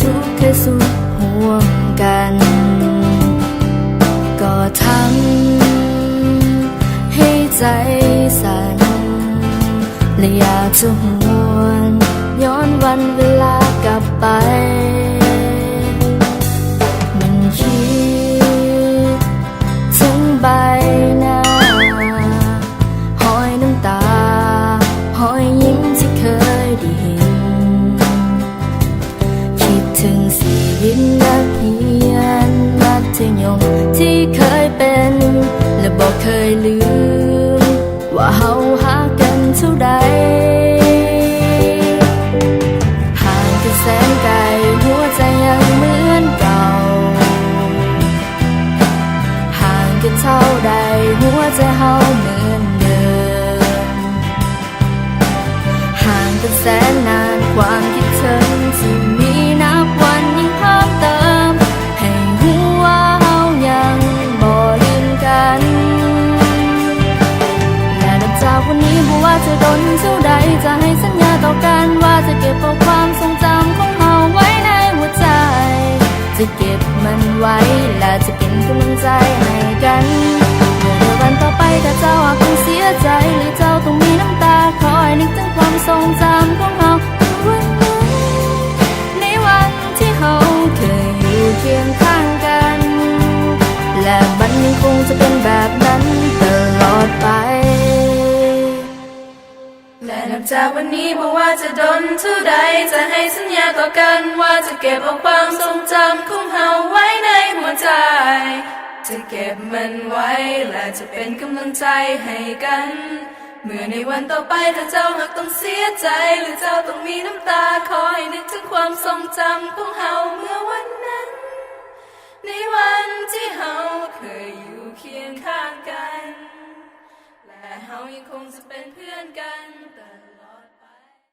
ทุกข์เคยสุดห่วงกัน ก็ทำให้ใจสั่นและอยากจะหวน ย้อนวันเวลากลับไป ว่าเฮาหากันเท่าใดห่างกันแสนไกลหัวใจยังเหมือนเก่าห่างกันเท่าใดหัวใจเฮาเหมือนเดิมห่างกันแสนนานความคิดถึง ว่าจะโดนเท่าใดจะให้สัญญาต่อกันว่าจะเก็บเอาความทรงจำของเฮาไว้ในหัวใจ จะเก็บมันไว้และจะเป็นกำลังใจให้กันเมื่อวันต่อไปถ้าเจ้าอาจต้องเสียใจหรือเจ้าต้องมีน้ำตาคอยนึกถึงความทรงจำของเฮาวันนั้นในวันที่เฮาเคยอยู่เคียงข้างกัน และมันยังคงจะเป็นแบบนั้น นับจากวันนี้บอกว่าจะดนเท่าใดจะให้สัญญาต่อกันว่าจะเก็บเอาความทรงจำของเฮาไว้ในหัวใจ จะเก็บมันไว้และจะเป็นกำลังใจให้กัน เมื่อในวันต่อไปถ้าเจ้าหากต้องเสียใจ หรือเจ้าต้องมีน้ำตาคอยนึกถึงความทรงจำของเฮาเมื่อวันนั้นในังคงจะเป็นเพื่อนกันแต่